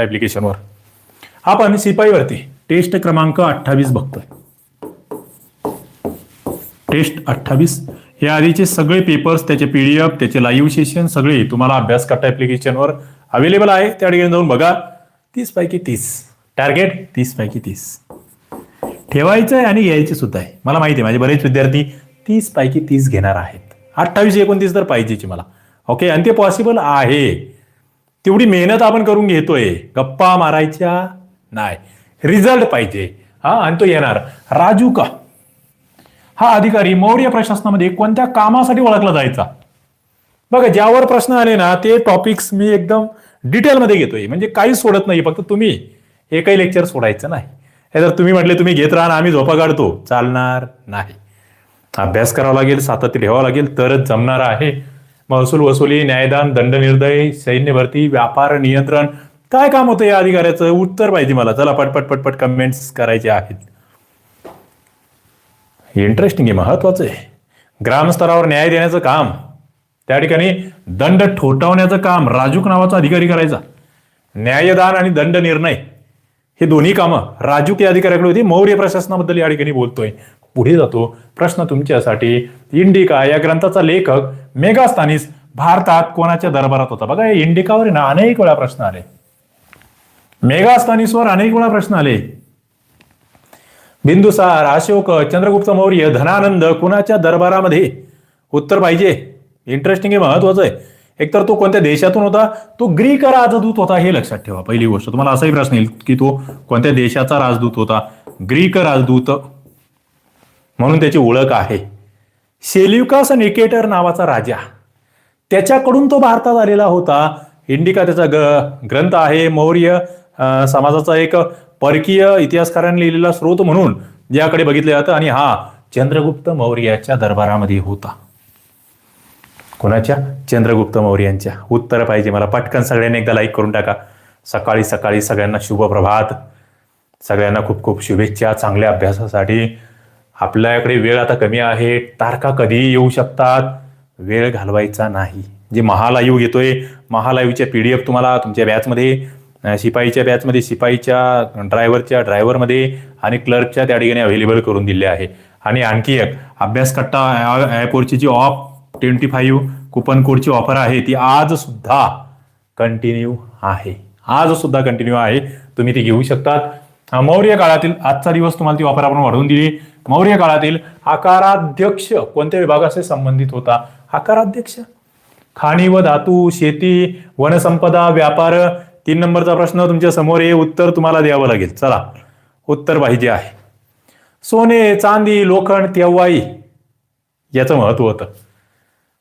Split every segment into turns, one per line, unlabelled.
ॲप्लिकेशनवर आपण शिपाईवरती टेस्ट क्रमांक अठ्ठावीस बघतोय. टेस्ट अठ्ठावीस. या आधीचे सगळे पेपर्स त्याचे पीडीएफ त्याचे लाईव्ह सेशन सगळे तुम्हाला अभ्यास करता ॲप्लिकेशनवर अवेलेबल आहे. त्या ठिकाणी जाऊन बघा. तीस पैकी तीस. टार्गेट तीस पैकी तीस. ठेवायचं आहे आणि घ्यायचे सुद्धा आहे. मला माहिती आहे माझे बरेच विद्यार्थी तीस पैकी तीस घेणार आहेत. अठ्ठावीस एकोणतीस तर पाहिजेची मला. ओके आणि ते पॉसिबल आहे. तेवढी मेहनत आपण करून घेतोय. गप्पा मारायच्या नाही. रिझल्ट पाहिजे. हा आणि तो येणार. राजू का? हा अधिकारी मौर्य प्रशासनामध्ये कोणत्या कामासाठी ओळखला जायचा? बघा ज्यावर प्रश्न आले ना ते टॉपिक्स मी एकदम डिटेलमध्ये घेतोय. म्हणजे काहीच सोडत नाही फक्त तुम्ही एकही लेक्चर सोडायचं नाही. हे जर तुम्ही म्हटले तुम्ही घेत राहा आम्ही झोपा काढतो. चालणार नाही. अभ्यास करावा लागेल सातत्य ठेवावं लागेल तरच जमणार आहे. महसूल वसुली न्यायदान दंडनिर्दय सैन्य भरती व्यापार नियंत्रण. काय काम होतं या अधिकाऱ्याचं? उत्तर पाहिजे मला. चला पटपट पटपट कमेंट्स करायचे आहेत. इंटरेस्टिंग आहे महत्वाचं आहे. ग्रामस्तरावर न्याय देण्याचं काम. त्या ठिकाणी दंड ठोठावण्याचं काम. राजूक नावाचा अधिकारी करायचा. न्यायदान आणि दंड निर्णय. हे दोन्ही कामं राजूक या अधिकाऱ्याकडे होती. मौर्य प्रशासनाबद्दल या ठिकाणी बोलतोय. पुढे जातो. प्रश्न तुमच्यासाठी. इंडिका या ग्रंथाचा लेखक मेगास्थानीस भारतात कोणाच्या दरबारात होता? बघा या इंडिकावर आहे ना अनेक वेळा प्रश्न आले. मेगास्थानीसवर अनेक वेळा प्रश्न आले. बिंदुसार अशोक चंद्रगुप्त मौर्य धनानंद कुणाच्या दरबारामध्ये उत्तर पाहिजे? इंटरेस्टिंग आहे महत्वाचं आहे. एकतर तो कोणत्या देशातून होता? तो ग्रीक राजदूत होता हे लक्षात ठेवा. पहिली गोष्ट तुम्हाला असाही प्रश्न येईल की तो कोणत्या देशाचा राजदूत होता? ग्रीक राजदूत. म्हणून त्याची ओळख आहे. सेल्युकास निकेटर नावाचा राजा. त्याच्याकडून तो भारतात आलेला होता. इंडिका त्याचा ग ग्रंथ आहे मौर्य समाजाचा एक परकीय इतिहासकारांनी लिहिलेला स्रोत म्हणून याकडे बघितलं जातं आणि हा चंद्रगुप्त मौर्याच्या दरबारामध्ये होता. कोणाच्या? चंद्रगुप्त मौर्यांच्या. उत्तर पाहिजे मला. पटकन सगळ्यांनी एकदा लाईक करून टाका. सकाळी सकाळी सगळ्यांना शुभ प्रभात सगळ्यांना खूप खूप शुभेच्छा. चांगल्या अभ्यासासाठी आपल्याकडे वेळ आता कमी आहे. तारखा कधीही येऊ शकतात. वेळ घालवायचा नाही. जे महालाईव्ह घेतोय महालाईव्हच्या पी डी एफ तुम्हाला तुमच्या बॅचमध्ये शिपाईच्या बॅचमध्ये शिपाईच्या ड्रायव्हरच्या ड्रायव्हरमध्ये आणि क्लर्कच्या त्या ठिकाणी अवेलेबल करून दिले आहे. आणि आणखी एक अभ्यास कट्टा ॲपवरची जी ऑफ ट्वेंटी फाईव्ह कुपन कोडची ऑफर आहे ती आज सुद्धा कंटिन्यू आहे. आज सुद्धा कंटिन्यू आहे. तुम्ही ती घेऊ शकतात. मौर्य काळातील आजचा दिवस तुम्हाला ती ऑफर आपण वाढवून दिली. मौर्य काळातील आकाराध्यक्ष कोणत्या विभागाशी संबंधित होता? आकाराध्यक्ष? खाणी व धातू शेती वनसंपदा व्यापार तीन नंबरचा प्रश्न तुमच्यासमोर हे उत्तर तुम्हाला द्यावं लागेल. चला उत्तर पाहिजे आहे. सोने चांदी लोखंड तेव्हाही याचं महत्त्व होतं.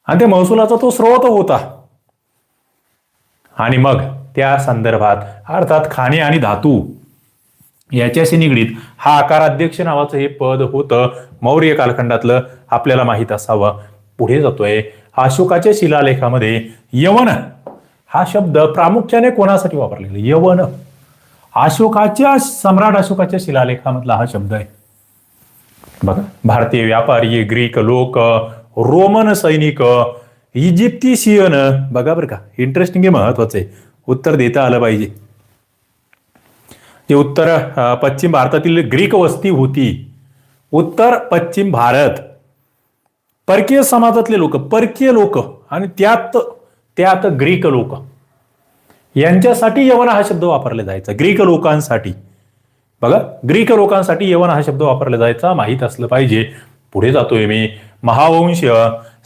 आणि त्या महसुलाचा तो स्रोत होता. आणि मग त्या संदर्भात अर्थात खाणे आणि धातू याच्याशी निगडीत हा आकाराध्यक्ष नावाचं हे पद होतं. मौर्य कालखंडातलं आपल्याला माहीत असावं. पुढे जातोय. अशोकाच्या शिलालेखामध्ये यवन हा शब्द प्रामुख्याने कोणासाठी वापरलेला? यवन. अशोकाच्या सम्राट अशोकाच्या शिलालेखामधला हा शब्द आहे. बघा भारतीय व्यापारी ग्रीक लोक रोमन सैनिक इजिप्तिशियन. बघा बरं का इंटरेस्टिंग आहे महत्वाचं आहे. उत्तर देता आलं पाहिजे. ते उत्तर पश्चिम भारतातील ग्रीक वस्ती होती. उत्तर पश्चिम भारत. परकीय समाजातले लोक परकीय लोक आणि त्यात त्यात ग्रीक लोक. यांच्यासाठी यवन हा शब्द वापरला जायचा ग्रीक लोकांसाठी. बघा ग्रीक लोकांसाठी यवन हा शब्द वापरला जायचा माहीत असलं पाहिजे. पुढे जातोय मी. महावंश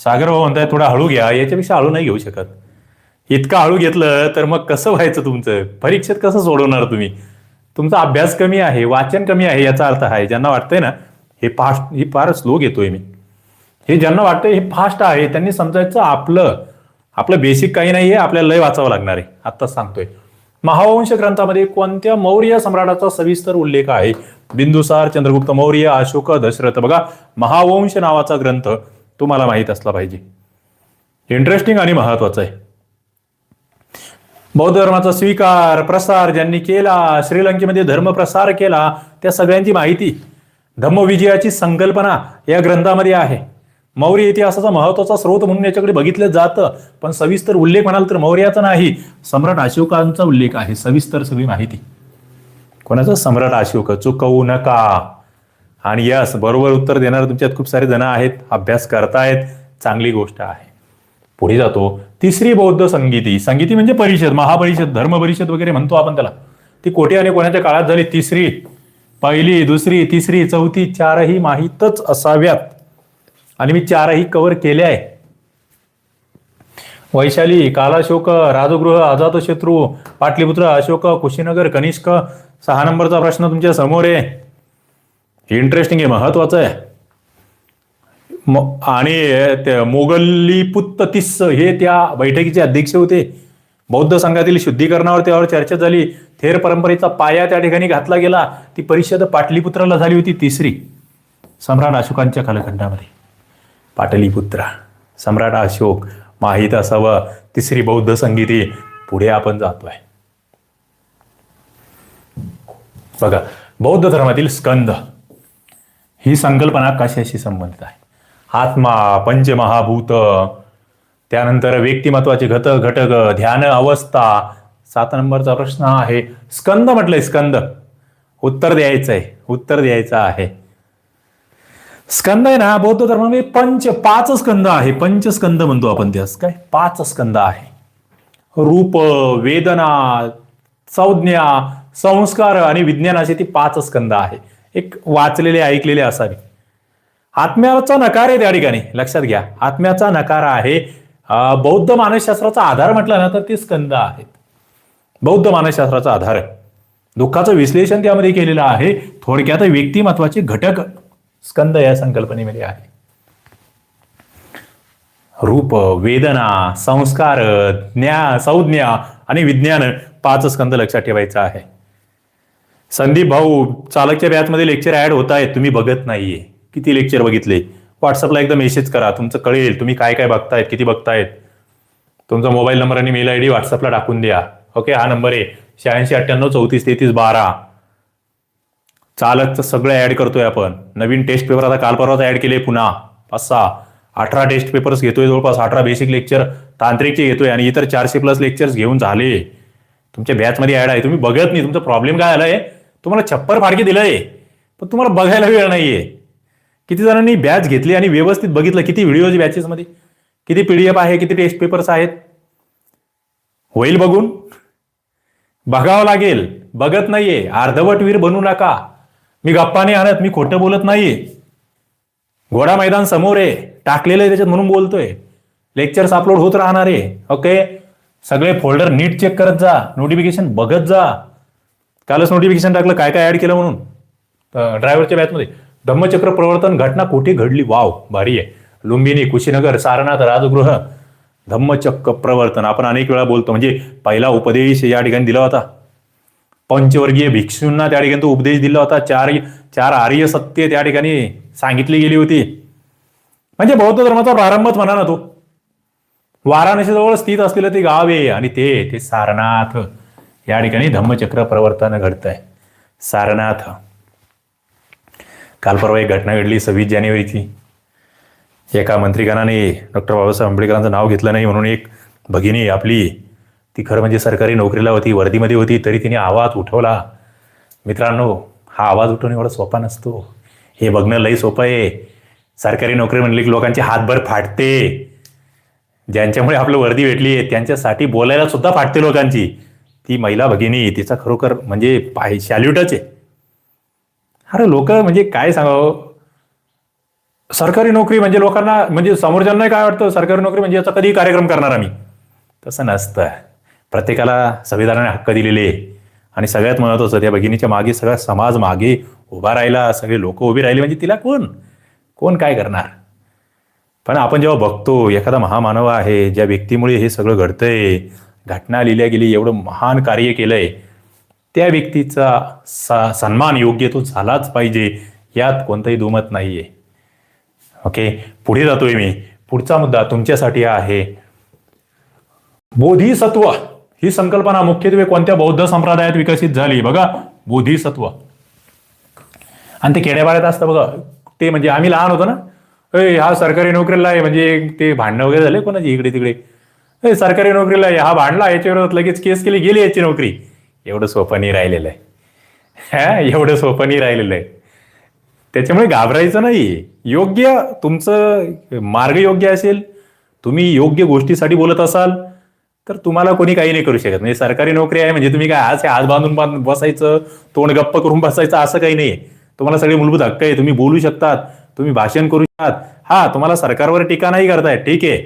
सागरभाऊ म्हणताय थोडा हळू घ्या याच्यापेक्षा हळू नाही घेऊ शकत. इतकं हळू घेतलं तर मग कसं व्हायचं तुमचं? परीक्षेत कसं सोडवणार तुम्ही? तुमचा अभ्यास कमी आहे वाचन कमी आहे याचा अर्थ आहे. ज्यांना वाटतंय ना हे फास्ट ही फार स्लो घेतोय मी. हे ज्यांना वाटतंय हे फास्ट आहे त्यांनी समजायचं आपलं आपलं बेसिक काही नाही आहे आपल्याला लय वाचावं लागणार आहे. आत्ताच सांगतोय. महावंश ग्रंथामध्ये कोणत्या मौर्य सम्राटाचा सविस्तर उल्लेख आहे? बिंदुसार चंद्रगुप्त मौर्य अशोक दशरथ. बघा महावंश नावाचा ग्रंथ तुम्हाला माहीत असला पाहिजे. इंटरेस्टिंग आणि महत्वाचं आहे. बौद्ध धर्माचा स्वीकार प्रसार ज्यांनी केला श्रीलंकेमध्ये धर्म प्रसार केला त्या सगळ्यांची माहिती धम्मविजयाची संकल्पना या ग्रंथामध्ये आहे. मौर्य इतिहासाचा महत्त्वाचा स्रोत म्हणून याच्याकडे बघितलं जातं पण सविस्तर उल्लेख म्हणाल तर मौर्याचा नाही. सम्राट अशोकांचा उल्लेख आहे सविस्तर सगळी माहिती. कोणाचं? सम्राट अशोक. चुकवू नका. आणि यस बरोबर उत्तर देणारे तुमच्यात खूप सारे जण आहेत अभ्यास करतायत चांगली गोष्ट आहे. पुढे जातो. तिसरी बौद्ध संगीती. संगीती म्हणजे परिषद महापरिषद धर्म परिषद वगैरे म्हणतो आपण त्याला. ती कोठे आणि कोणाच्या काळात झाली? तिसरी पहिली दुसरी तिसरी चौथी चारही माहीतच असाव्यात. आणि मी चारही कव्हर केले आहे. वैशाली कालाशोक राजगृह अजातशत्रू पाटलीपुत्र अशोक कुशीनगर कनिष्क सहा नंबरचा प्रश्न तुमच्यासमोर आहे. इंटरेस्टिंग आहे महत्वाचं आहे. आणि मोगल्ली मोगलीपुत्त तिस्स हे त्या बैठकीचे अध्यक्ष होते. बौद्ध संघातील शुद्धीकरणावर त्यावर चर्चा झाली. थेर परंपरेचा पाया त्या ठिकाणी घातला गेला. ती परिषद पाटलीपुत्राला झाली होती तिसरी. सम्राट अशोकांच्या कालखंडामध्ये. पाटलीपुत्रा सम्राट अशोक माहीत असावं. तिसरी बौद्ध संगीती. पुढे आपण जातोय. बघा बौद्ध धर्मातील स्कंद ही संकल्पना कशाशी संबंधित आहे? आत्मा पंचमहाभूत. त्यानंतर व्यक्तिमत्वाचे घटक घटक ध्यान अवस्था. सात नंबरचा प्रश्न आहे. स्कंद म्हटलंय स्कंद. उत्तर द्यायचं आहे उत्तर द्यायचं आहे. स्कंद आहे ना बौद्ध धर्मामध्ये पंच पाच स्कंद आहे. पंचस्कंद म्हणतो आपण त्यास. काय? पाच स्कंद आहे. रूप वेदना संज्ञा संस्कार आणि विज्ञानाचे ते पाच स्कंद आहे. एक वाचलेले ऐकलेले असावे. आत्म्याचा नकार आहे त्या ठिकाणी. लक्षात घ्या. आत्म्याचा नकार आहे. बौद्ध मानसशास्त्राचा आधार म्हटला ना तर ते स्कंद आहेत. बौद्ध मानसशास्त्राचा आधार आहे. दुःखाचं विश्लेषण त्यामध्ये केलेलं आहे. थोडक्यात व्यक्तिमत्वाचे घटक स्कंद या संकल्पनेमध्ये आहे. रूप वेदना संस्कार ज्ञा संज्ञा आणि विज्ञान पाच स्कंद लक्षात ठेवायचं आहे. संदीप भाऊ चालकच्या बॅचमध्ये लेक्चर ऍड होत आहेत. तुम्ही बघत नाहीये. किती लेक्चर बघितले? व्हॉट्सअपला एकदा मेसेज करा. तुमचं कळेल. तुम्ही काय काय बघतायत किती बघतायत. तुमचा मोबाईल नंबर आणि मेल आय डी व्हॉट्सअपला टाकून द्या. ओके हा नंबर आहे. शहाऐंशी अठ्ठ्याण्णव चौतीस तेहतीस बारा. चालकचं सगळं ऍड करतोय आपण. नवीन टेस्ट पेपर आता काल परवाच ऍड केले पुन्हा. पाच सहा. अठरा टेस्ट पेपर्स घेतोय जवळपास. अठरा बेसिक लेक्चर तांत्रिकचे घेतोय आणि इतर चारशे प्लस लेक्चर्स घेऊन झाले. तुमच्या बॅचमध्ये ऍड आहे. तुम्ही बघत नाही. तुमचा प्रॉब्लेम काय आलाय? तुम्हाला छप्पर फाडके दिलंय. पण तुम्हाला बघायला वेळ नाहीये. किती जणांनी बॅच घेतली आणि व्यवस्थित बघितलं? किती व्हिडिओज बॅचेसमध्ये किती पीडीएफ आहे? किती टेस्ट पेपर्स आहेत? होईल बघून. बघावं लागेल. बघत नाहीये. अर्धवटवीर बनू नका. मी गप्पा नाही आणत मी खोटं बोलत नाहीये. घोडा मैदान समोर आहे. टाकलेलं आहे त्याच्यात म्हणून बोलतोय. लेक्चर्स अपलोड होत राहणार आहे. ओके सगळे फोल्डर नीट चेक करत जा. नोटिफिकेशन बघत जा. कालच नोटिफिकेशन टाकलं. काय काय ऍड केलं म्हणून? ड्रायव्हरच्या बॅचमध्ये धम्मचक्र प्रवर्तन घटना कुठे घडली? वाव भारी आहे. लुंबिनी कुशीनगर सारनाथ राजगृह. धम्मचक्र प्रवर्तन. आपण अनेक वेळा बोलतो म्हणजे पहिला उपदेश या ठिकाणी दिला होता. पंचवर्गीय भिक्षूंना त्या ठिकाणी तो उपदेश दिला होता. चार चार आर्य सत्य त्या ठिकाणी सांगितली गेली होती. म्हणजे बौद्ध धर्माचा प्रारंभच म्हणा ना तो. वाराणसीजवळ स्थित असलेलं ते गाव आहे आणि ते ते सारनाथ. या ठिकाणी धम्मचक्र प्रवर्तन घडत आहे सारनाथ. काल परवा एक घटना घडली सव्वीस जानेवारीची. एका मंत्रिगणाने डॉक्टर बाबासाहेब आंबेडकरांचं नाव घेतलं नाही म्हणून एक भगिनी आपली ती खरं म्हणजे सरकारी नोकरीला होती वर्दीमध्ये होती तरी तिने आवाज उठवला. मित्रांनो हा आवाज उठवणे एवढा सोपा नसतो. हे बघणं लई सोपं आहे. सरकारी नोकरी म्हणली की लोकांचे हातभर फाटते. ज्यांच्यामुळे आपलं वर्दी भेटली आहे त्यांच्यासाठी बोलायला सुद्धा फाटते लोकांची. ती महिला भगिनी तिचा खरोखर म्हणजे पाय सॅल्यूटच आहे. अरे लोक म्हणजे काय सांगावं? सरकारी नोकरी म्हणजे लोकांना म्हणजे समोरच्यांना काय वाटतं? सरकारी नोकरी म्हणजे याचा कधी कार्यक्रम करणार आम्ही. तसं नसतं. प्रत्येकाला संविधानाने हक्क दिलेले आणि सगळ्यात महत्वाचं त्या भगिनीच्या मागे सगळा समाज मागे उभा राहिला सगळे लोक उभी राहिले म्हणजे तिला कोण? कोण काय करणार? पण आपण जेव्हा बघतो एखादा महामानव आहे ज्या व्यक्तीमुळे हे सगळं घडतंय घटना लिहिल्या गेली एवढं महान कार्य केलंय त्या व्यक्तीचा सा सन्मान योग्य तो झालाच पाहिजे यात कोणतंही दुमत नाहीये. ओके पुढे जातोय मी. पुढचा मुद्दा तुमच्यासाठी आहे. बोधिसत्व. ही संकल्पना मुख्यत्वे कोणत्या बौद्ध संप्रदायात विकसित झाली? बघा बोधिसत्व. आणि ते खेड्यापाड्यात असतं बघा. ते म्हणजे आम्ही लहान होतो ना. अय हा सरकारी नोकरीला आहे म्हणजे ते भांडणं वगैरे झाले कोणाची इकडे तिकडे. अय सरकारी नोकरीला आहे हा भांडला याच्या विरोधात लगेच केस केली गेली याची नोकरी. एवढं सोपं नाही राहिलेलं आहे. हा एवढं सोपं नाही राहिलेलं आहे. त्याच्यामुळे घाबरायचं नाही. योग्य तुमचं मार्ग योग्य असेल तुम्ही योग्य गोष्टीसाठी बोलत असाल तर तुम्हाला कोणी काही नाही करू शकत. म्हणजे सरकारी नोकरी आहे म्हणजे तुम्ही काय आज हात बांधून बसायचं तोंड गप्प करून बसायचं असं काही नाही. तुम्हाला सगळे मूलभूत हक्क आहे. तुम्ही बोलू शकतात तुम्ही भाषण करू शकतात. हा तुम्हाला सरकारवर टीका नाही करताय. ठीक आहे.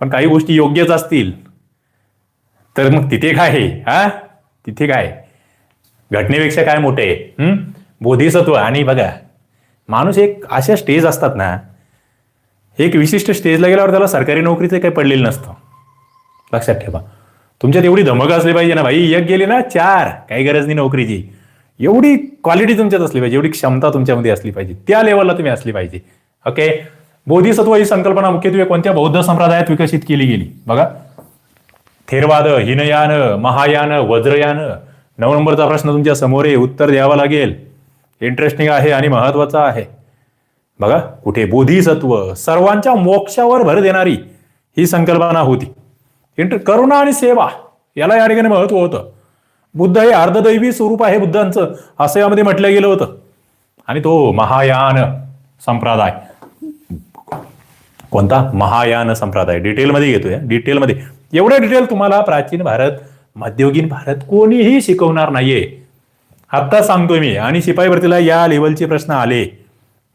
पण काही गोष्टी योग्यच असतील. तर मग तिथे काय आहे? हा? तिथे काय? घटनेपेक्षा काय मोठे? आहे बोधिसत्व. आणि बघा माणूस एक अशा स्टेज असतात ना एक विशिष्ट स्टेजला गेल्यावर त्याला सरकारी नोकरीचं काही पडलेलं नसतं. लक्षात ठेवा. तुमच्यात एवढी धमक असली पाहिजे ना भाई. एक गेली ना चार. काही गरज नाही नोकरीची. एवढी क्वालिटी तुमच्यात असली पाहिजे. एवढी क्षमता तुमच्यामध्ये असली पाहिजे. त्या लेवलला तुम्ही असली पाहिजे. ओके बोधिसत्व ही संकल्पना मुख्यत्वे कोणत्या बौद्ध संप्रदायात विकसित केली गेली? बघा. थेरवाद हिनयान महायान वज्रयान. नऊ नंबरचा प्रश्न तुमच्यासमोर आहे उत्तर द्यावं लागेल. इंटरेस्टिंग आहे आणि महत्त्वाचा आहे. बघा कुठे बोधिसत्व सर्वांच्या मोक्षावर भर देणारी ही संकल्पना होती. इंटर करुणा आणि सेवा याला या ठिकाणी महत्त्व होतं. बुद्ध हे अर्धदैवी स्वरूप आहे बुद्धांचं असं यामध्ये म्हटलं गेलं होतं. आणि तो महायान संप्रदाय. कोणता? महायान संप्रदाय. डिटेलमध्ये घेतोय डिटेलमध्ये एवढं डिटेल तुम्हाला प्राचीन भारत मध्ययुगीन भारत कोणीही शिकवणार नाहीये. आत्ता सांगतोय मी आणि शिपाई भरतीला या लेवलचे प्रश्न आले.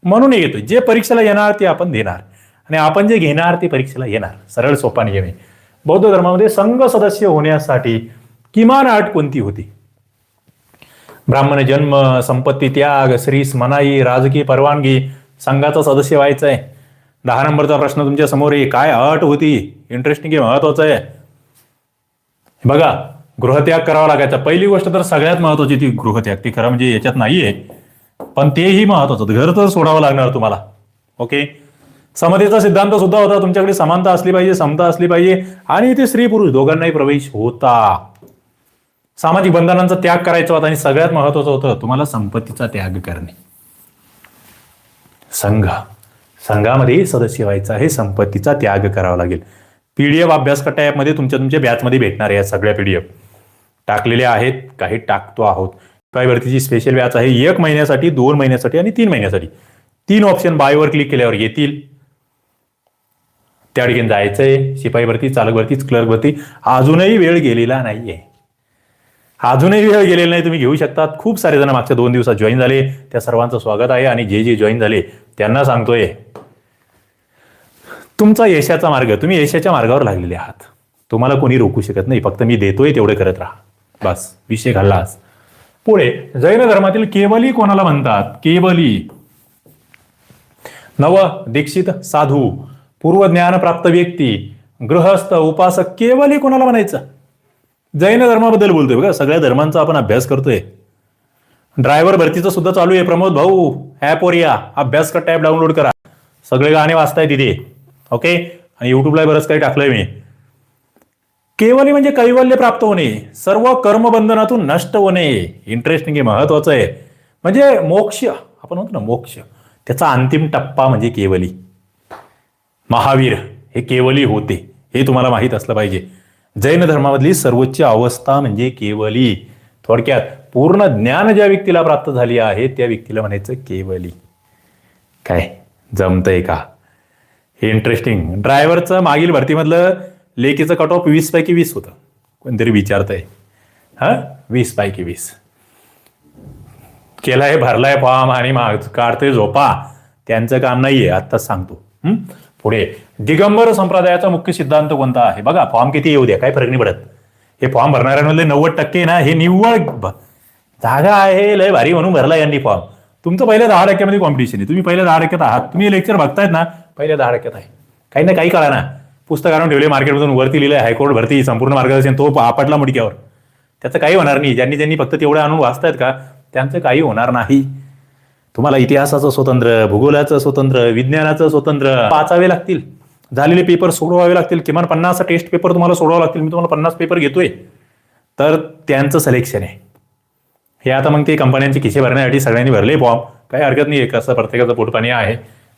म्हणून येतो जे परीक्षेला येणार ते आपण देणार. आणि आपण जे घेणार ते परीक्षेला येणार. सरळ सोपा नियम आहे बौद्ध धर्मामध्ये संघ सदस्य होण्यासाठी किमान अट कोणती होती? ब्राह्मण जन्म संपत्ती त्याग श्रीस मनाई राजकीय परवानगी संघाचा सदस्य व्हायचं आहे दहा नंबरचा प्रश्न तुमच्यासमोर आहे. काय अट होती? इंटरेस्टिंग आहे महत्वाचं आहे. बघा गृहत्याग करावा लागायचा. पहिली गोष्ट तर सगळ्यात महत्वाची ती गृहत्याग. ती खरं म्हणजे याच्यात नाहीये पण तेही महत्वाचं. घर तर सोडावं लागणार तुम्हाला. ओके समतेचा सिद्धांत सुद्धा होता. तुमच्याकडे समानता असली पाहिजे समता असली पाहिजे. आणि इथे स्त्री पुरुष दोघांनाही प्रवेश होता. सामाजिक बंधनांचा त्याग करायचा होता आणि सगळ्यात महत्वाचं होतं तुम्हाला संपत्तीचा त्याग करणे. संघ. संघामध्ये सदस्य व्हायचा आहे संपत्तीचा त्याग करावा लागेल. पीडीएफ अभ्यासकट्टा ॲपमध्ये तुमच्या तुमच्या बॅचमध्ये भेटणार आहे या सगळ्या पीडीएफ टाकलेल्या आहेत काही टाकतो आहोत. भरतीची स्पेशल बॅच आहे एक महिन्यासाठी दोन महिन्यासाठी आणि तीन महिन्यासाठी. तीन ऑप्शन बायवर क्लिक केल्यावर येतील. त्या ठिकाणी जायचंय शिपाई भरती चालक भरतीच क्लर्क भरती अजूनही वेळ गेलेला नाहीये. अजूनही वेळ गेलेला नाही तुम्ही घेऊ शकतात. खूप सारे जण मागच्या दोन दिवसात जॉईन झाले. त्या सर्वांचं स्वागत आहे आणि जे जे जॉईन झाले त्यांना सांगतोय तुमचा यशाचा मार्ग तुम्ही यशाच्या मार्गावर लागलेले आहात. तुम्हाला कोणी रोखू शकत नाही. फक्त मी देतोय तेवढे करत राहा. बस विषय घाललास पुढे जैन धर्मातील केवली कोणाला म्हणतात? केवली नव दीक्षित साधू पूर्व ज्ञान प्राप्त व्यक्ती गृहस्थ उपासक केवली कोणाला म्हणायचं? जैन धर्माबद्दल बोलतोय बघा. सगळ्या धर्मांचा आपण अभ्यास करतोय. ड्रायव्हर भरतीचं सुद्धा चालू आहे प्रमोद भाऊ. ॲपवर या. अभ्यास का टॅब डाउनलोड करा. सगळे गाणे वाचताय तिथे. ओके आणि युट्यूबला बरंच काही टाकलंय मी. केवली म्हणजे कैवल्य प्राप्त होणे. सर्व कर्मबंधनातून नष्ट होणे. इंटरेस्टिंग हे महत्वाचं आहे. म्हणजे मोक्ष आपण म्हणतो ना मोक्ष. त्याचा अंतिम टप्पा म्हणजे केवली. महावीर हे केवली होते. हे तुम्हाला माहीत असलं पाहिजे. जैन धर्मामधली सर्वोच्च अवस्था म्हणजे केवली. थोडक्यात पूर्ण ज्ञान ज्या व्यक्तीला प्राप्त झाली आहे त्या व्यक्तीला म्हणायचं केवली. काय? जमतंय का? इंटरेस्टिंग ड्रायव्हरचं मागील भरतीमधलं लेखीचं कट ऑफ वीस पैकी वीस होतं. कोणतरी विचारतंय. हा? वीस पैकी वीस. केलाय भरलाय फॉर्म आणि माग काढतोय झोपा. त्यांचं काम नाहीये आत्ताच सांगतो. पुढे. दिगंबर संप्रदायाचा मुख्य सिद्धांत कोणता आहे? बघा फॉर्म किती येऊ द्या काय फरक नाही पडत. हे फॉर्म भरणाऱ्यांमधले नव्वद टक्के ना हे निव्वळ जागा आहे लय भारी म्हणून भरला यांनी फॉर्म तुमचं पहिल्या दहा टक्क्यामध्ये कॉम्पिटिशन आहे. तुम्ही पहिल्या दहा टक्क्यात आहात. तुम्ही लेक्चर बघतायत ना पहिल्या दहा टक्क्यात आहे. काही ना काही कळा ना. पुस्तक आणून ठेवले मार्केटमधून वरती लिहिलंय हायकोर्ट भरती संपूर्ण मार्गदर्शन तो आपटला मुडक्यावर. त्याचं काही होणार नाही. ज्यांनी ज्यांनी फक्त तेवढं आणून वाचतायत का त्यांचं काही होणार नाही. तुम्हाला इतिहासाचं स्वतंत्र भूगोलाचं स्वतंत्र विज्ञानाचं स्वतंत्र वाचावे लागतील. झालेले पेपर सोडवावे लागतील. किमान पन्नास टेस्ट पेपर तुम्हाला सोडवावे लागतील. मी तुम्हाला पन्नास पेपर घेतोय. तर त्यांचं सिलेक्शन आहे. हे आता मग ते कंपन्यांचे खिसे भरण्यासाठी सगळ्यांनी भरले फॉर्म काही हरकत नाही कसं प्रत्येकाचं पोटपाणी आहे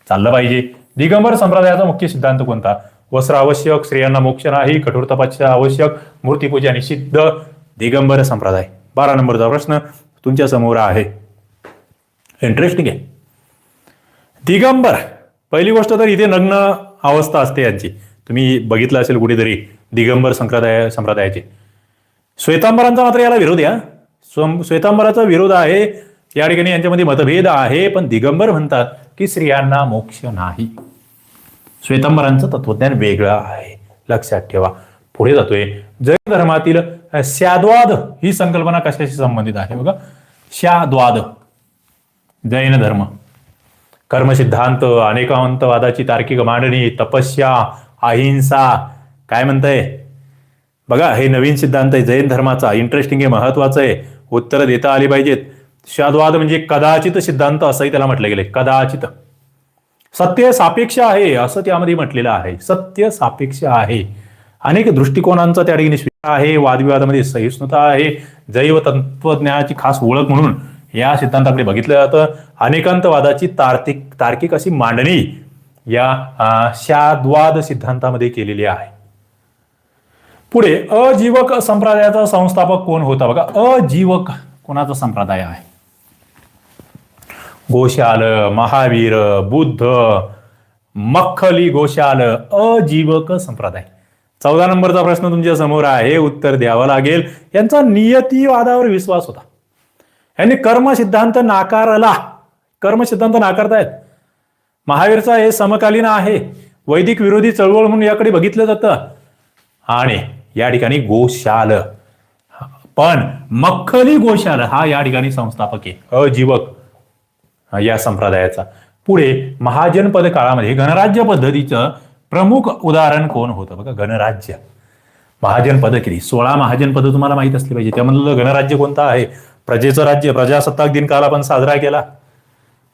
चाललं पाहिजे. दिगंबर संप्रदायाचा मुख्य सिद्धांत कोणता? वस्त्र आवश्यक स्त्रियांना मोक्ष नाही कठोर तपस्या आवश्यक मूर्तीपूजा निषिद्ध. दिगंबर संप्रदाय. बारा नंबरचा प्रश्न तुमच्यासमोर आहे. इंटरेस्टिंग आहे. दिगंबर पहिली गोष्ट तर इथे नग्न अवस्था असते यांची. तुम्ही बघितलं असेल कुठेतरी दिगंबर संप्रदाय संप्रदायाचे. श्वेतांबरांचा मात्र याला विरोध आहे स्वं- श्वेतांबराचा विरोध आहे. या ठिकाणी यांच्यामध्ये मतभेद आहे. पण दिगंबर म्हणतात की स्त्रियांना मोक्ष नाही. श्वेतांबरांचं तत्वज्ञान वेगळं आहे. लक्षात ठेवा. पुढे जातोय. जैन धर्मातील स्याद्वाद ही संकल्पना कशाशी संबंधित आहे? बघा. शाद्वाद जैन धर्म. कर्मसिद्धांत अनेकांतवादाची तार्किक मांडणी तपस्या अहिंसा. काय म्हणताय? बघा हे नवीन सिद्धांत आहे. जैन धर्माचा इंटरेस्टिंग आहे महत्वाचं आहे. उत्तरं देता आली पाहिजेत. शादवाद म्हणजे कदाचित सिद्धांत असंही त्याला म्हटलं गेले कदाचित. सत्य सापेक्ष आहे असं त्यामध्ये म्हटलेलं आहे. सत्य सापेक्ष आहे. अनेक दृष्टिकोनांचा त्या ठिकाणी स्वीकार आहे. वादविवादामध्ये सहिष्णुता आहे. जैव तत्वज्ञानाची खास ओळख म्हणून या सिद्धांताकडे बघितलं जातं. अनेकांतवादाची तार्किक तार्किक अशी मांडणी या अं, शाद्वाद सिद्धांतामध्ये केलेली आहे. पुढे अजीवक संप्रदायाचा संस्थापक कोण होता बघा? अजीवक कोणाचा संप्रदाय आहे? गोशाल महावीर बुद्ध मख्खली गोशाल अजीवक संप्रदाय. चौदा नंबरचा प्रश्न तुमच्यासमोर आहे उत्तर द्यावं लागेल. यांचा नियतीवादावर विश्वास होता. यांनी कर्म सिद्धांत नाकारला. कर्म सिद्धांत नाकारतायत. महावीरचा हे समकालीन आहे. वैदिक विरोधी चळवळ म्हणून याकडे बघितलं जातं. आणि या ठिकाणी गोशाल. पण मख्खली गोशाल हा या ठिकाणी संस्थापक आहे. अजीवक या संप्रदायाचा. पुढे महाजनपद काळामध्ये गणराज्य पद्धतीचं प्रमुख उदाहरण कोण होतं? बघा गणराज्य. महाजनपद किती सोळा महाजनपद तुम्हाला माहीत असली पाहिजे. त्यामधलं गणराज्य कोणतं आहे? प्रजेचं राज्य प्रजासत्ताक दिन काल आपण साजरा केला.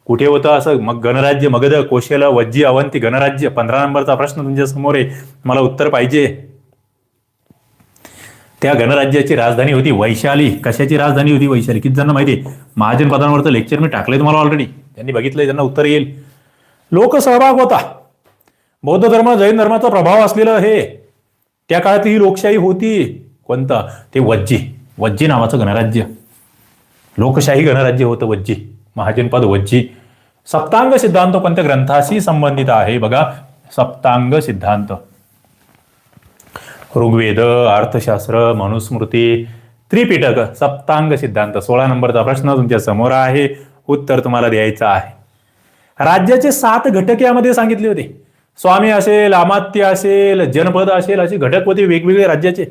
कुठे होतं असं? मग गणराज्य मगध कोशेला वज्जी अवंती गणराज्य. पंधरा नंबरचा प्रश्न तुमच्यासमोर आहे. मला उत्तर पाहिजे. त्या गणराज्याची राजधानी होती वैशाली. कशाची राजधानी होती वैशाली? किती जणांना माहिती आहे? महाजन पदांवरचं लेक्चर मी टाकलंय तुम्हाला ऑलरेडी त्यांनी बघितलंय त्यांना उत्तर येईल. लोकसहभाग होता. बौद्ध धर्म जैन धर्माचा प्रभाव असलेलं हे. त्या काळात ही लोकशाही होती. कोणतं? ते वज्जी. वज्जी नावाचं गणराज्य. लोकशाही गणराज्य होतं वज्जी. महाजनपद वज्जी. सप्तांग सिद्धांत कोणत्या ग्रंथाशी संबंधित आहे? बघा. सप्तांग सिद्धांत. ऋग्वेद अर्थशास्त्र मनुस्मृती त्रिपिटक सप्तांग सिद्धांत. सोळा नंबरचा प्रश्न तुमच्यासमोर आहे. उत्तर तुम्हाला द्यायचं आहे. राज्याचे सात घटक यामध्ये सांगितले होते. स्वामी असेल अमात्य असेल जनपद असेल असे घटक होते वेगवेगळे राज्याचे.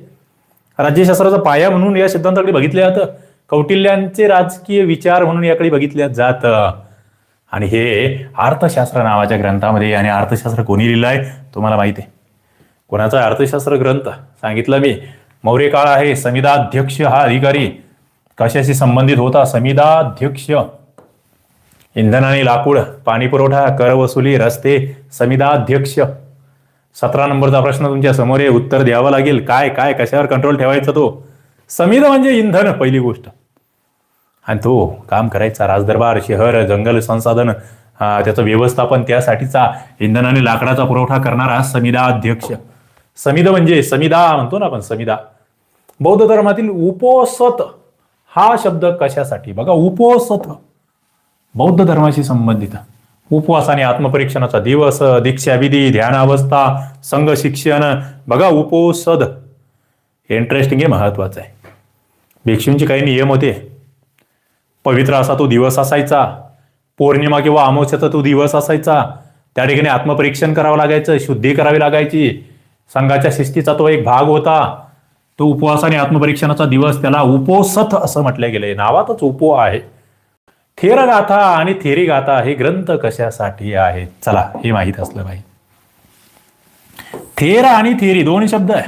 राज्यशास्त्राचा पाया म्हणून या सिद्धांताकडे बघितलं जातं. कौटिल्यांचे राजकीय विचार म्हणून याकडे बघितल्या जात. आणि हे अर्थशास्त्र नावाच्या ग्रंथामध्ये आणि अर्थशास्त्र कोणी लिहिलं आहे तुम्हाला माहिती आहे. कोणाचा अर्थशास्त्र ग्रंथ? सांगितलं मी. मौर्य काळ आहे. समिदाध्यक्ष हा अधिकारी. कशाशी संबंधित होता? समिदाध्यक्ष. इंधन आणि लाकूड पाणी पुरवठा कर वसुली रस्ते समिदाध्यक्ष. सतरा नंबरचा प्रश्न तुमच्यासमोर आहे. उत्तर द्यावं लागेल. काय काय कशावर कंट्रोल ठेवायचा तो? समिध म्हणजे इंधन पहिली गोष्ट. आणि तो काम करायचा. राजदरबार शहर जंगल संसाधन हा, त्याचं व्यवस्थापन त्यासाठीचा. इंधन आणि लाकडाचा पुरवठा करणारा समिदा अध्यक्ष समिद म्हणजे समिदा म्हणतो ना आपण समिदा बौद्ध धर्मातील उपोसत हा शब्द कशासाठी? बघा उपोसत. बौद्ध धर्माशी संबंधित. उपवास आणि आत्मपरीक्षणाचा दिवस दीक्षाविधी ध्यानावस्था संघ शिक्षण. बघा उपोसद इंटरेस्टिंग हे महत्वाचं आहे. भिक्षूंचे काही नियम होते. पवित्र असा तो दिवस असायचा. पौर्णिमा किंवा अमावस्याचा तो दिवस असायचा. त्या ठिकाणी आत्मपरीक्षण करावं लागायचं शुद्धी करावी लागायची. संघाच्या शिस्तीचा तो एक भाग होता. तो उपवास आणि आत्मपरीक्षणाचा दिवस त्याला उपोसथ असं म्हटलं गेलंय नावातच उपो आहे. थेर गाथा आणि थेरी गाथा हे ग्रंथ कशासाठी आहेत? चला हे माहीत असलं पाहिजे थेर आणि थेरी दोन शब्द आहे.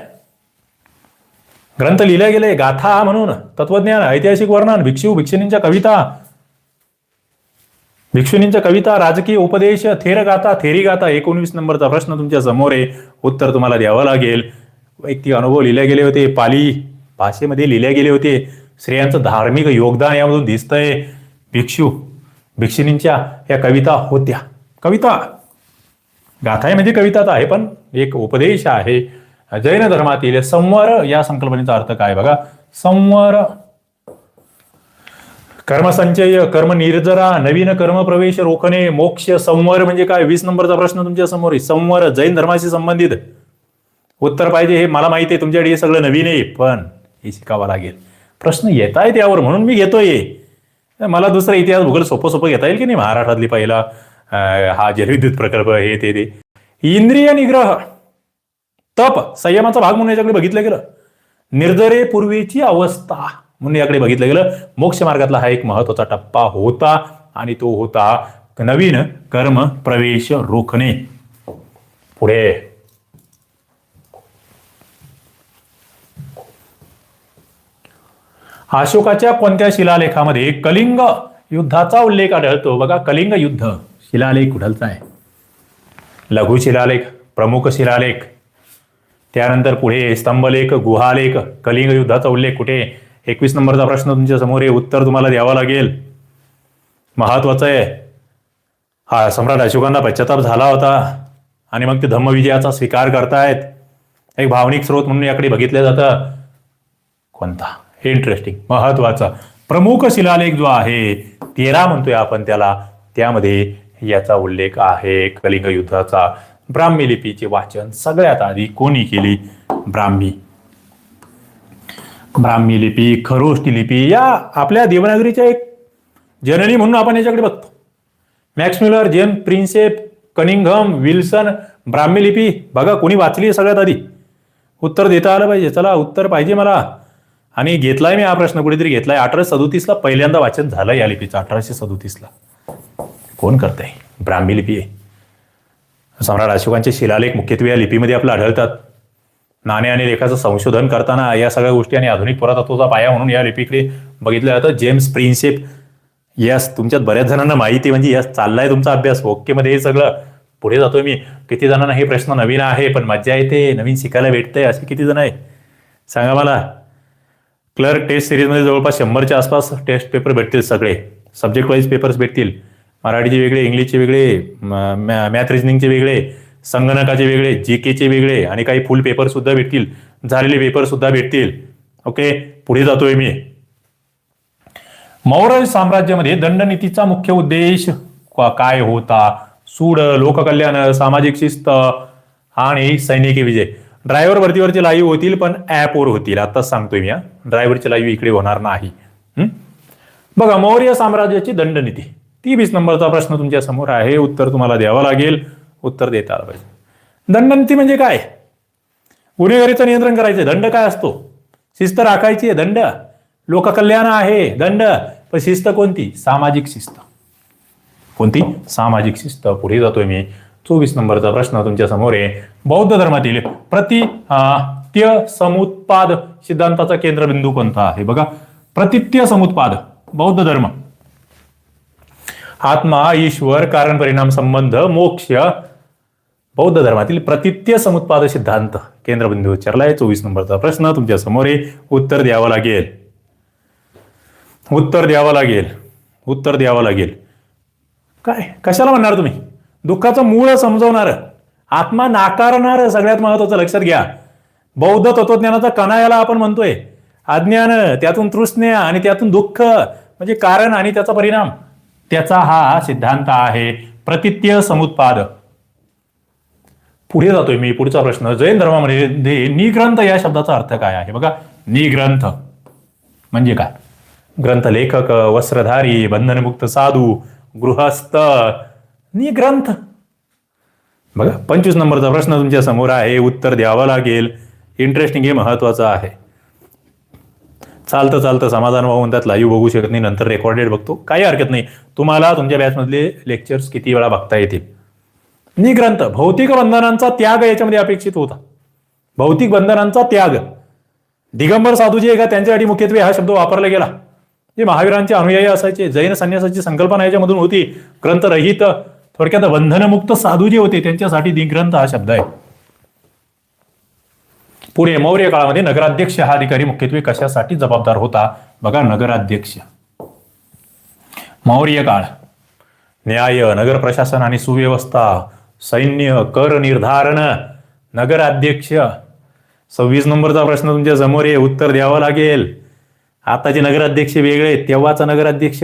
ग्रंथ लिहिले गेले गाथा म्हणून तत्वज्ञान ऐतिहासिक वर्णन भिक्षू भिक्षुणींच्या कविता. भिक्षुणींच्या कविता राजकीय उपदेश थेर गाथा थेरी गाथा एकोणवीस नंबरचा प्रश्न तुमच्यासमोर आहे. उत्तर तुम्हाला द्यावं लागेल. वैयक्तिक अनुभव लिहिले गेले होते. पाली भाषेमध्ये लिहिले गेले होते. स्त्रियांचं धार्मिक योगदान यामधून दिसतंय. भिक्षू भिक्षिणींच्या या कविता होत्या. कविता. गाथा म्हणजे कविताच आहे पण एक उपदेश आहे. जैन धर्मातील संवर या संकल्पनेचा अर्थ काय? बघा. संवर. कर्मसंचय कर्म निर्जरा नवीन कर्म प्रवेश रोखणे मोक्ष संवर म्हणजे काय? वीस नंबरचा प्रश्न तुमच्यासमोर आहे. संवर जैन धर्माशी संबंधित. उत्तर पाहिजे हे मला माहिती आहे तुमच्याकडे हे सगळं नवीन आहे पण हे शिकावं लागेल. प्रश्न येत आहेत यावर म्हणून मी घेतोय. मला दुसरा इतिहास भूगोल सोपं सोपं घेता येईल की नाही? महाराष्ट्रातली पहिला हा जलविद्युत प्रकल्प हे ते ते. इंद्रिय निग्रह. तप संयमाचा भाग म्हणून याच्याकडे बघितलं गेलं. निर्जरे पूर्वीची अवस्था. म्हणून याकडे बघितलं गेलं मोक्ष मार्गातला हा एक महत्त्वाचा टप्पा होता आणि तो होता नवीन कर्म प्रवेश रोखणे. पुढे. अशोकाच्या कोणत्या शिलालेखामध्ये कलिंग युद्धाचा उल्लेख आढळतो? बघा कलिंग युद्ध. शिलालेख कुठलचा आहे? लघु शिलालेख प्रमुख शिलालेख. त्यानंतर पुढे स्तंभलेख गुहालेख कलिंग युद्धाचा उल्लेख कुठे? एकवीस नंबरचा प्रश्न तुमच्यासमोर आहे. उत्तर तुम्हाला द्यावं लागेल. महत्वाचं आहे. हा सम्राट अशोकांना पश्चाताप झाला होता. आणि मग ते धम्मविजयाचा स्वीकार करतायत. एक भावनिक स्रोत म्हणून याकडे बघितलं जातं. कोणता? इंटरेस्टिंग महत्त्वाचा. प्रमुख शिलालेख जो आहे. तेरा म्हणतोय आपण त्याला. त्यामध्ये याचा उल्लेख आहे. कलिंग युद्धाचा ब्राह्मी लिपीचे वाचन सगळ्यात आधी कोणी केली? ब्राह्मी ब्राह्मी लिपी खरोष्टी लिपी या आपल्या देवनागरीच्या एक जननी म्हणून आपण याच्याकडे बघतो. Max Muller James Prinsep Cunningham Wilson Brahmi लिपी बघा कोणी वाचली आहे सगळ्यात आधी. उत्तर देता आलं पाहिजे. चला उत्तर पाहिजे मला. आणि घेतलाय मी हा प्रश्न कुठेतरी घेतलाय. अठराशे सदोतीसला पहिल्यांदा वाचन झालं या लिपीचं अठराशे सदोतीसला. कोण करतंय? ब्राह्मी लिपी आहे. सम्राट अशोकांचे शिलालेख मुख्यत्वे या लिपीमध्ये आपलं आढळतात. नाणे आणि लेखाचं संशोधन करताना या सगळ्या गोष्टी आणि आधुनिक पुरातत्वाचा पाया म्हणून या लिपीकडे बघितलं जातं. जेम्स प्रिन्सेप यस तुमच्यात बऱ्याच जणांना माहिती म्हणजे यस चाललाय तुमचा अभ्यास. ओकेमध्ये हे सगळं. पुढे जातोय मी. किती जणांना हे प्रश्न नवीन आहे पण मज्जा येते. नवीन शिकायला भेटतंय. असे किती जण आहे? सांगा मला. क्लर्क टेस्ट सिरीजमध्ये जवळपास शंभरच्या आसपास टेस्ट पेपर भेटतील सगळे. सब्जेक्ट वाईज पेपर्स भेटतील. मराठीचे वेगळे इंग्लिशचे वेगळे मॅथ रिजनिंगचे वेगळे. संगणकाचे वेगळे जी केचे वेगळे आणि काही फुल पेपर सुद्धा भेटतील. झालेले पेपर सुद्धा भेटतील. ओके पुढे जातोय मी. मौर्य साम्राज्यामध्ये दंडनीतीचा मुख्य उद्देश काय होता? सूड लोककल्याण सामाजिक शिस्त आणि सैनिकी विजय. ड्रायव्हर वरतीवरचे लाईव्ह होतील पण ऍपवर होतील. आताच सांगतोय मी हा. ड्रायव्हरचे लाईव्ह इकडे होणार नाही. बघा मौर्य साम्राज्याची दंडनीती. ती वीस नंबरचा प्रश्न तुमच्यासमोर आहे. उत्तर तुम्हाला द्यावं लागेल. उत्तर देता आलं पाहिजे. दंडनती म्हणजे काय? गुन्हेगारीचं नियंत्रण करायचं दंड काय असतो? शिस्त राखायची आहे. दंड. लोककल्याण आहे. दंड. पण शिस्त कोणती? सामाजिक शिस्त. कोणती? सामाजिक शिस्त. पुढे जातोय मी. चोवीस नंबरचा प्रश्न तुमच्यासमोर आहे. बौद्ध धर्मातील प्रति त्य समुत्पाद सिद्धांताचा केंद्रबिंदू कोणता आहे? बघा. प्रतित्य समुत्पाद. बौद्ध धर्म. आत्मा ईश्वर कारण परिणाम संबंध मोक्ष बौद्ध धर्मातील प्रतित्य समुत्पाद सिद्धांत. केंद्रबिंदू विचारलाय चोवीस नंबरचा प्रश्न तुमच्यासमोर आहे. उत्तर द्यावं लागेल. उत्तर द्यावं लागेल. उत्तर द्यावं लागेल. काय? कशाला म्हणणार तुम्ही? दुःखाचं मूळ समजवणार. आत्मा नाकारणार सगळ्यात महत्वाचं लक्षात घ्या. बौद्ध तत्वज्ञानाचा कणा याला आपण म्हणतोय. अज्ञान त्यातून तृष्ण्या आणि त्यातून दुःख म्हणजे कारण आणि त्याचा परिणाम. त्याचा हा सिद्धांत आहे. प्रतित्य समुत्पाद. पुढे जातोय मी पुढचा प्रश्न. जैन धर्मामध्ये निग्रंथ या शब्दाचा अर्थ काय आहे? बघा निग्रंथ म्हणजे काय? ग्रंथ लेखक वस्त्रधारी बंधनमुक्त साधू गृहस्थ. निग्रंथ बघा पंचवीस नंबरचा प्रश्न तुमच्यासमोर आहे. उत्तर द्यावं लागेल. इंटरेस्टिंग हे महत्वाचं आहे. चालतं चालतं समाधान वाहून त्यात लाईव्ह बघू शकत नाही. नंतर रेकॉर्डेड बघतो. काही हरकत नाही. तुम्हाला तुमच्या बॅचमधले लेक्चर्स किती वेळा बघता येतील? निग्रंथ भौतिक बंधनांचा त्याग याच्यामध्ये अपेक्षित होता. भौतिक बंधनांचा त्याग. दिगंबर साधूजी एका का त्यांच्यासाठी मुख्यत्वे हा शब्द वापरला गेला. जे महावीरांचे अनुयायी असायचे जैन संन्यासाची संकल्पना याच्यामधून होती. ग्रंथरहित थोडक्यात बंधनमुक्त साधू जे होते. त्यांच्यासाठी दिग्रंथ हा शब्द आहे. पुढे मौर्य काळामध्ये नगराध्यक्ष हा अधिकारी मुख्यत्वे कशासाठी जबाबदार होता? बघा नगराध्यक्ष. मौर्य काळ. न्याय नगर प्रशासन आणि सुव्यवस्था. सैन्य कर निर्धारण. नगराध्यक्ष सव्वीस नंबरचा प्रश्न तुमच्यासमोर आहे उत्तर द्यावं लागेल. आताचे नगराध्यक्ष वेगळे तेव्हाचा नगराध्यक्ष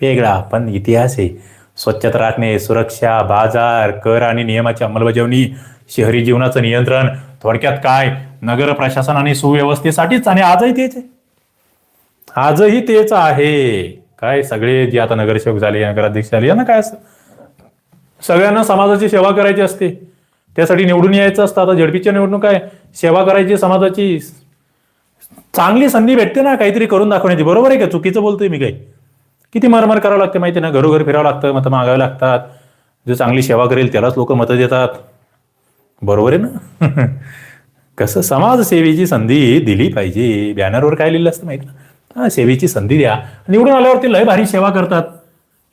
वेगळा. पण इतिहास आहे. स्वच्छता राखणे सुरक्षा बाजार कर आणि नियमाची अंमलबजावणी शहरी जीवनाचं नियंत्रण थोडक्यात काय? नगर प्रशासन आणि सुव्यवस्थेसाठीच आणि आजही तेच आहे. आजही तेच आहे. काय सगळे जे आता नगरसेवक झाले नगराध्यक्ष झाले यांना काय असं? सगळ्यांना समाजाची सेवा करायची असते. त्यासाठी निवडून यायचं असतं. आता झडपीच्या निवडणूक आहे. सेवा करायची समाजाची चांगली संधी भेटते ना काहीतरी करून दाखवण्याची. बरोबर आहे का? चुकीचं बोलतोय मी काही. किती मरमर करावं लागते माहिती आहे ना? घरोघर फिरावं लागतं मतं मागावं लागतात. जो चांगली सेवा करेल त्यालाच लोक मतं देतात. बरोबर आहे ना? कसं समाजसेवेची संधी दिली पाहिजे. बॅनरवर काय लिहिलं असतं माहिती ना? सेवेची संधी द्या. निवडून आल्यावरती लय भारी सेवा करतात.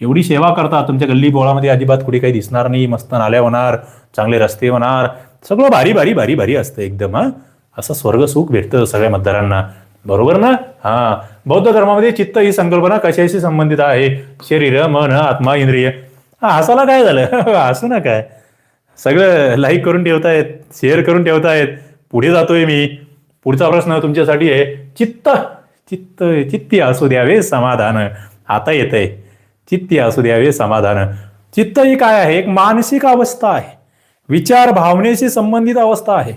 एवढी सेवा करतात. तुमच्या गल्ली बोळामध्ये अजिबात कुठे काही दिसणार नाही. मस्त नाल्या होणार चांगले रस्ते होणार. सगळं भारी भारी भारी भारी असतं एकदम हा. असं स्वर्ग सुख भेटतं सगळ्या मतदारांना. बरोबर ना? हा. बौद्ध धर्मामध्ये चित्त ही संकल्पना कशाशी संबंधित आहे? शरीर मन आत्मा इंद्रिय. हा हसायला काय झालं? हसू ना काय सगळं लाईक करून ठेवतायत शेअर करून ठेवतायत. पुढे जातोय मी. पुढचा प्रश्न तुमच्यासाठी आहे. चित्त चित्त चित्ती असू द्यावे समाधान. आता येत आहे चित्ती असू द्यावे समाधान. चित्त ही काय आहे? एक मानसिक अवस्था आहे. विचार भावनेशी संबंधित अवस्था आहे.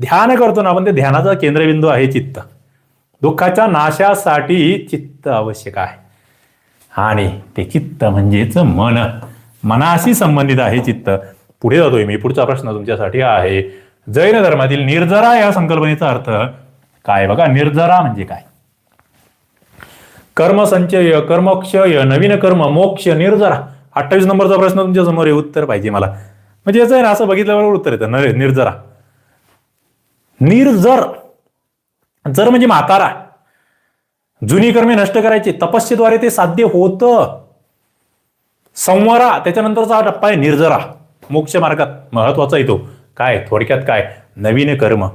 ध्यान करतो ना आपण ते ध्यानाचा केंद्रबिंदू आहे चित्त. दुःखाच्या नाशासाठी चित्त आवश्यक आहे. आणि ते चित्त म्हणजेच मन. मनाशी संबंधित आहे चित्त. पुढे जातोय मी. पुढचा प्रश्न तुमच्यासाठी आहे. जैन धर्मातील निर्जरा या संकल्पनेचा अर्थ काय? बघा निर्जरा म्हणजे काय? कर्मसंचय कर्मक्षय नवीन कर्म मोक्ष निर्जरा. अठ्ठावीस नंबरचा प्रश्न तुमच्यासमोर आहे उत्तर पाहिजे मला. म्हणजे याचं आहे ना असं बघितल्याबरोबर उत्तर येतं. नरे निर्जरा. निर्जर. जर म्हणजे म्हातारा. जुनी कर्मे नष्ट करायची. तपस्येद्वारे ते साध्य होतं. संवरा त्याच्यानंतरचा हा टप्पा आहे निर्जरा. मोक्ष मार्गात महत्त्वाचा येतो काय? थोडक्यात काय? नवीन कर्म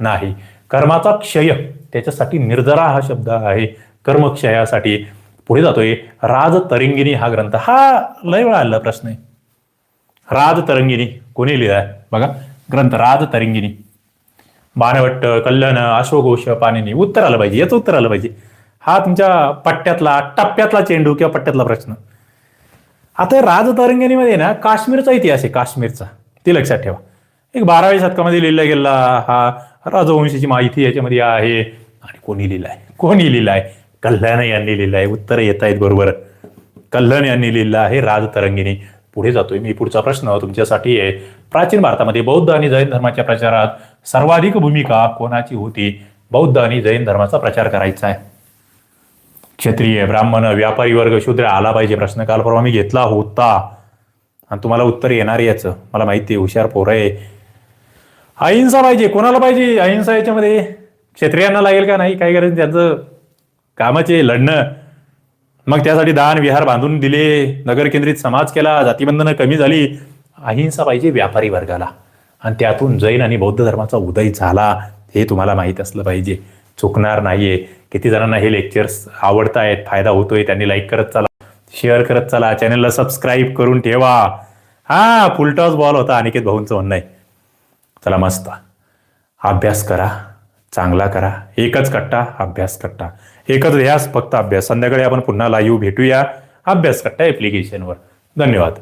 नाही. कर्माचा क्षय. त्याच्यासाठी निर्जरा हा शब्द आहे. कर्मक्षयासाठी पुढे जातोय. राज तरंगिणी हा ग्रंथ. हा लय वेळा आलेला प्रश्न आहे. राज तरंगिणी. कोणी लिहिलाय बघा. ग्रंथ राज तरंगिणी. बाणवट्ट कल्याण अश्वघोष पाणिनी. उत्तर आलं पाहिजे. याचं उत्तर आलं पाहिजे. हा तुमच्या पट्ट्यातला टप्प्यातला चेंडू किंवा पट्ट्यातला प्रश्न. आता राज तरंगिणीमध्ये ना काश्मीरचा इतिहास आहे काश्मीरचा. ते लक्षात ठेवा. एक बाराव्या शतकामध्ये लिहिला गेला हा राजवंशीची माहिती याच्यामध्ये आहे. आणि कोणी लिहिलाय कोणी लिहिलाय कल्याण यांनी लिहिलं आहे उत्तर येत आहेत बरोबर. कल्याण यांनी लिहिलं आहे राजतरंगिणी पुढे जातोय मी पुढचा प्रश्न तुमच्यासाठी आहे. प्राचीन भारतामध्ये बौद्ध आणि जैन धर्माच्या प्रचारात सर्वाधिक भूमिका कोणाची होती? बौद्ध आणि जैन धर्माचा प्रचार करायचा आहे. क्षत्रिय ब्राह्मण व्यापारी वर्ग शूद्र आला पाहिजे प्रश्न काल परवा मी घेतला होता. आणि तुम्हाला उत्तर येणार याचं. मला माहिती आहे हुशार पोर आहे. अहिंसा पाहिजे. कोणाला पाहिजे? अहिंसा याच्यामध्ये? क्षत्रियांना लागेल का नाही? काही करायचं त्यांचं? कामाचे लढणं. मग त्यासाठी दान विहार बांधून दिले. नगरकेंद्रित समाज केला. जातीबंधनं कमी झाली. अहिंसा पाहिजे व्यापारी वर्गाला. आणि त्यातून जैन आणि बौद्ध धर्माचा उदय झाला. हे तुम्हाला माहीत असलं पाहिजे. चुकणार नाहीये. किती जणांना हे लेक्चर्स आवडत आहेत फायदा होतोय. त्यांनी लाईक करत चला. शेअर करत चला. चॅनलला सबस्क्राईब करून ठेवा. हा फुलटॉस बॉल होता. अनिकेत भाऊंचं म्हणणं आहे. चला मस्त. अभ्यास करा. चांगला करा. एकच कट्टा. अभ्यास कट्टा. एकच ध्यास फक्त अभ्यास. संध्याकाळी आपण पुन्हा लाईव्ह भेटूया. अभ्यास कट्टा ॲप्लिकेशनवर धन्यवाद.